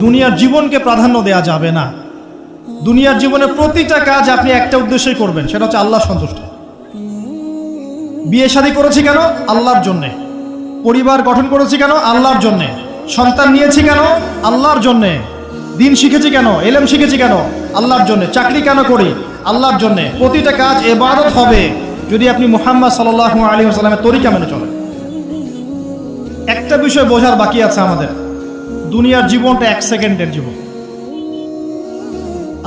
দুনিয়ার জীবনকে প্রাধান্য দেওয়া যাবে না। দুনিয়ার জীবনে প্রতিটা কাজ আপনি একটা উদ্দেশ্যই করবেন, সেটা হচ্ছে আল্লাহ সন্তুষ্ট। বিয়ে শাদী করেছি কেন? আল্লাহর জন্যে। পরিবার গঠন করেছি কেন? আল্লাহর জন্যে। সন্তান নিয়েছি কেন? আল্লাহর জন্যে। দিন শিখেছি কেন? এলেম শিখেছি কেন? আল্লাহর জন্যে। চাকরি কেন করি? আল্লাহর জন্যে। প্রতিটা কাজ এবাদত হবে, যদি আপনি মুহাম্মদ সাল্লাহ আলী সাল্লামের তরিকা মেনে চলেন। একটা বিষয় বোঝার বাকি আছে আমাদের। দুনিয়ার জীবনটা এক সেকেন্ডের জীবন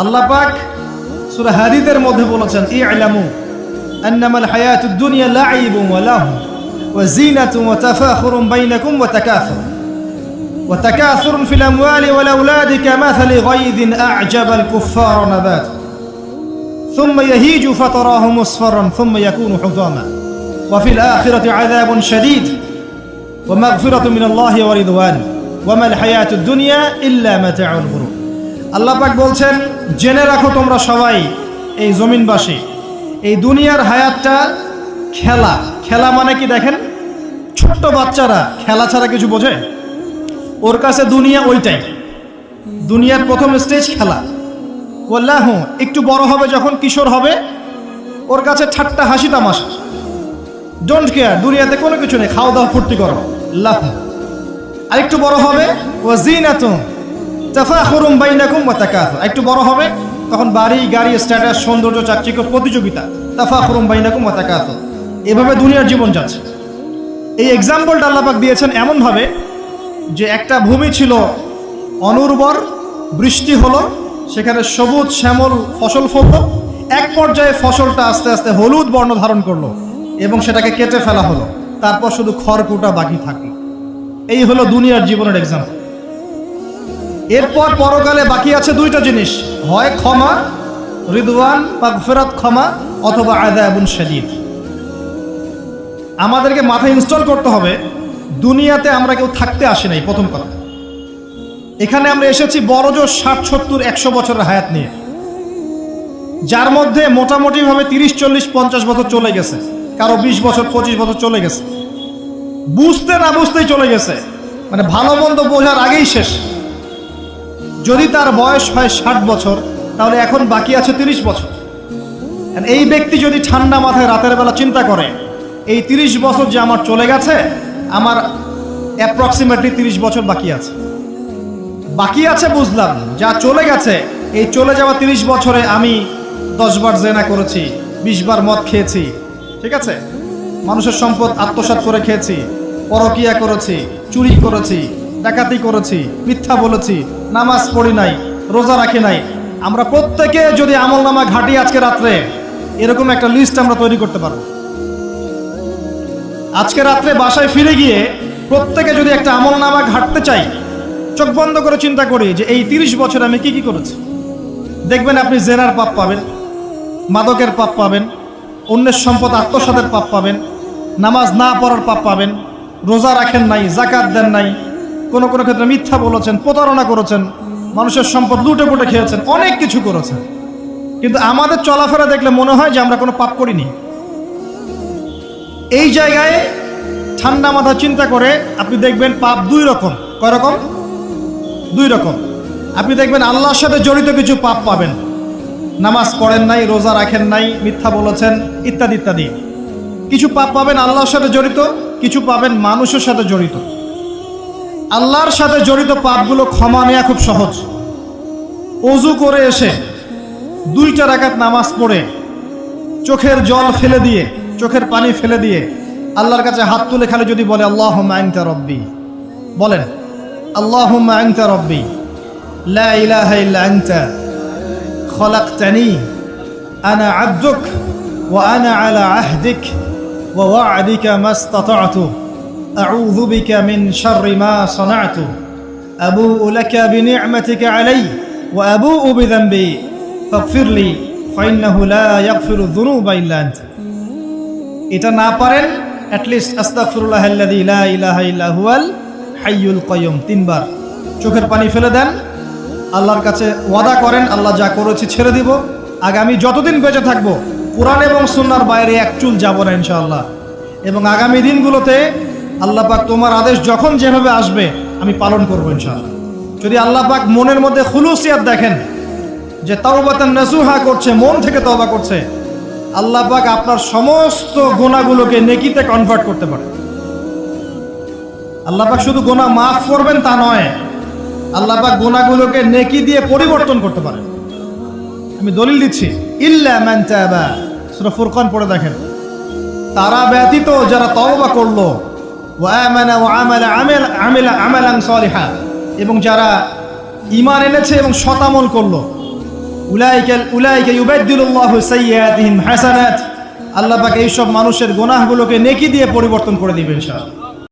আল্লাহ পাক সূরা হাদিদের মধ্যে বলেছেন ইআলামু আন্নামাল হায়াতুদ দুনিয়া লাইবুন ওয়া লাহু ওয়া জিনাতুন ওয়া তাফাখুরুন বাইনাকুম ওয়া তাকাসুর وتكاثر في الأموال والأولاد كمثل غيظ أعجب الكفار نبات ثم يهيج فتراه مصفرا ثم يكون حطاما وفي الآخرة عذاب شديد ومغفرة من الله ورضوان ওয়ামাল হায়াত দুনিয়া ইল্লা মাতাউল গুরু। বলছেন, জেনে রাখো তোমরা সবাই এই জমিনবাসী। এই দুনিয়ার হায়াতটা খেলা। খেলা মানে কি দেখেন? ছোট্ট বাচ্চারা খেলা ছাড়া কিছু বোঝে? ওর কাছে দুনিয়া ওইটাই। দুনিয়ার প্রথম স্টেজ খেলা। বললাহ একটু বড় হবে যখন কিশোর হবে, ওর কাছে ঠাট্টা হাসি তামাশা। ডোন্ট কেয়ার দুনিয়াতে কোনো কিছু নেই। খাওয়া দাওয়া ফুর্তি করো। লাহ আর একটু বড় হবে বাইনাকুম একটু বড় হবে, তখন বাড়ি, গাড়ি, স্ট্যাটাস, সৌন্দর্য, চাকচিক্য, প্রতিযোগিতা, তাফাখুরুম বাইনাকুম ওয়া এভাবে দুনিয়ার জীবন যাচ্ছে। এই এক্সাম্পলটা আল্লাহ পাক দিয়েছেন এমনভাবে যে একটা ভূমি ছিল অনুর্বর, বৃষ্টি হলো, সেখানে সবুজ শ্যামল ফসল ফললো, এক পর্যায়ে ফসলটা আস্তে আস্তে হলুদ বর্ণ ধারণ করল এবং সেটাকে কেটে ফেলা হলো। তারপর শুধু খড়কুটা বাকি থাকল। এই হলো দুনিয়ার জীবনের এক্সাম্পল এরপর পরকালে বাকি আছে দুইটা জিনিস। হয় ক্ষমা, রিদওয়ান বা ফেরত ক্ষমা অথবা এবং শাদিদ। আমাদেরকে মাথায় ইনস্টল করতে হবে, দুনিয়াতে আমরা কেউ থাকতে আসি নাই, প্রথম কথা। এখানে আমরা এসেছি বড় জোর ষাট, সত্তর, একশো বছরের হায়াত নিয়ে। যার মধ্যে মোটামুটিভাবে তিরিশ, চল্লিশ, পঞ্চাশ বছর চলে গেছে। কারও বিশ বছর, পঁচিশ বছর চলে গেছে। বুঝতে না বুঝতেই চলে গেছে। মানে ভালো মন্দ বোঝার আগেই শেষ। যদি তার বয়স হয় ষাট বছর, তাহলে এখন বাকি আছে তিরিশ বছর। এই ব্যক্তি যদি ঠান্ডা মাথায় রাতের বেলা চিন্তা করে, এই তিরিশ বছর যে আমার চলে গেছে, আমার অ্যাপ্রক্সিমেটলি তিরিশ বছর বাকি আছে। বাকি আছে বুঝলাম, যা চলে গেছে, এই চলে যাওয়া তিরিশ বছরে আমি দশবার জেনা করেছি বিশবার মদ খেয়েছি, ঠিক আছে? মানুষের সম্পদ আত্মসাৎ করে খেয়েছি, পরকিয়া করেছি, চুরি করেছি, ডাকাতি করেছি, মিথ্যা বলেছি, নামাজ পড়ি নাই, রোজা রাখি নাই। আমরা প্রত্যেকে যদি আমল নামা ঘাটি আজকে রাত্রে, এরকম একটা লিস্ট আমরা তৈরি করতে পারব। আজকে রাত্রে বাসায় ফিরে গিয়ে প্রত্যেকে যদি একটা আমল নামা ঘাটতে চাই, চোখ বন্ধ করে চিন্তা করি যে এই তিরিশ বছর আমি কি কি করেছি। দেখবেন আপনি জেনার পাপ পাবেন, মাদকের পাপ পাবেন, অন্যের সম্পদ আত্মসাদের পাপ পাবেন নামাজ না পড়ার পাপ পাবেন, রোজা রাখেন নাই জাকাত দেন নাই, কোনো কোনো ক্ষেত্রে মিথ্যা বলেছেন, প্রতারণা করেছেন, মানুষের সম্পদ লুটে পুটে খেয়েছেন, অনেক কিছু করেছেন। কিন্তু আমাদের চলাফেরা দেখলে মনে হয় যে আমরা কোনো পাপ করিনি। এই জায়গায় ঠান্ডা মাথা চিন্তা করে আপনি দেখবেন পাপ দুই রকম। কয় রকম? দুই রকম। আপনি দেখবেন আল্লাহর সাথে জড়িত কিছু পাপ পাবেন। নামাজ পড়েন নাই, রোজা রাখেন নাই, মিথ্যা বলেছেন, ইত্যাদি ইত্যাদি। কিছু পাপ পাবেন আল্লাহর সাথে জড়িত, কিছু পাবেন মানুষের সাথে জড়িত। আল্লাহর সাথে জড়িত পাপগুলো ক্ষমা নেওয়া খুব সহজ। অজু করে এসে দুইটা রাকাত নামাজ পড়ে, চোখের জল ফেলে দিয়ে, চোখের পানি ফেলে দিয়ে আল্লাহর কাছে হাত তুলে খালি যদি বলে আল্লাহ আংতা রব্বি। বলেন আল্লাহ আংতা রব্বি। খলাকতানি। আনা আব্দুক ওয়া আনা আলা আহদিক। ওয়া'দিকা মাস্তাতা'তু আউযু বিকা মিন শাররি মা সানা'তু আবু'ু লাকা বিনি'মাতিকা আলাইয়া ওয়া আবু'ু বিযানবি ফাগফির লি ফাইন্নাহু লা ইয়াগফিরু যুনুবা ইল্লা আনতা এটা না পারেন অ্যাটলিস্ট আস্তাগফিরুল্লাহ আল্লাযী লা ইলাহা ইল্লা হুয়াল হাইয়ুল কাইয়ুম তিনবার। চোখের পানি ফেলে দেন। আল্লাহর কাছে ওয়াদা করেন, আল্লাহ যা করেছি ছেড়ে দিব। আগামী যতদিন বেঁচে থাকব কোরআন এবং সুন্নার বাইরে এক চুল যাব না ইনশাআল্লাহ। এবং আগামী দিনগুলোতে আল্লাহ পাক তোমার আদেশ যখন যেভাবে আসবে, আমি পালন করব ইনশাআল্লাহ। যদি আল্লাহ পাক মনের মধ্যে খুলুসিয়াত দেখেন, যে তাওবাতান নাসুহা করছে, মন থেকে তওবা করছে, আল্লাহ পাক আপনার সমস্ত গোনাগুলোকে নেকিতে কনভার্ট করতে পারে। আল্লাহ পাক শুধু গোনা মাফ করবেন তা নয়, আল্লাহ পাক গোনাগুলোকে নেকি দিয়ে পরিবর্তন করতে পারে আমি দলিল দিচ্ছি। ইল্লা মান তাবা। সূরা ফুরকান পড়ে দেখেন। তারা ব্যতীত যারা তওবা করল, ওয়া আমানা ওয়া আমালা আমেল আমেলা আমালান সালিহা, এবং যারা ঈমান এনেছে এবং শতামল করল উলাইকা উলাইকা ইউবাদদিলুল্লাহু সাইয়্যাতিহিম হাসানাত। আল্লাহ পাক এইসব মানুষের গুনাহগুলোকে নেকি দিয়ে পরিবর্তন করে দিবেন ইনশাআল্লাহ।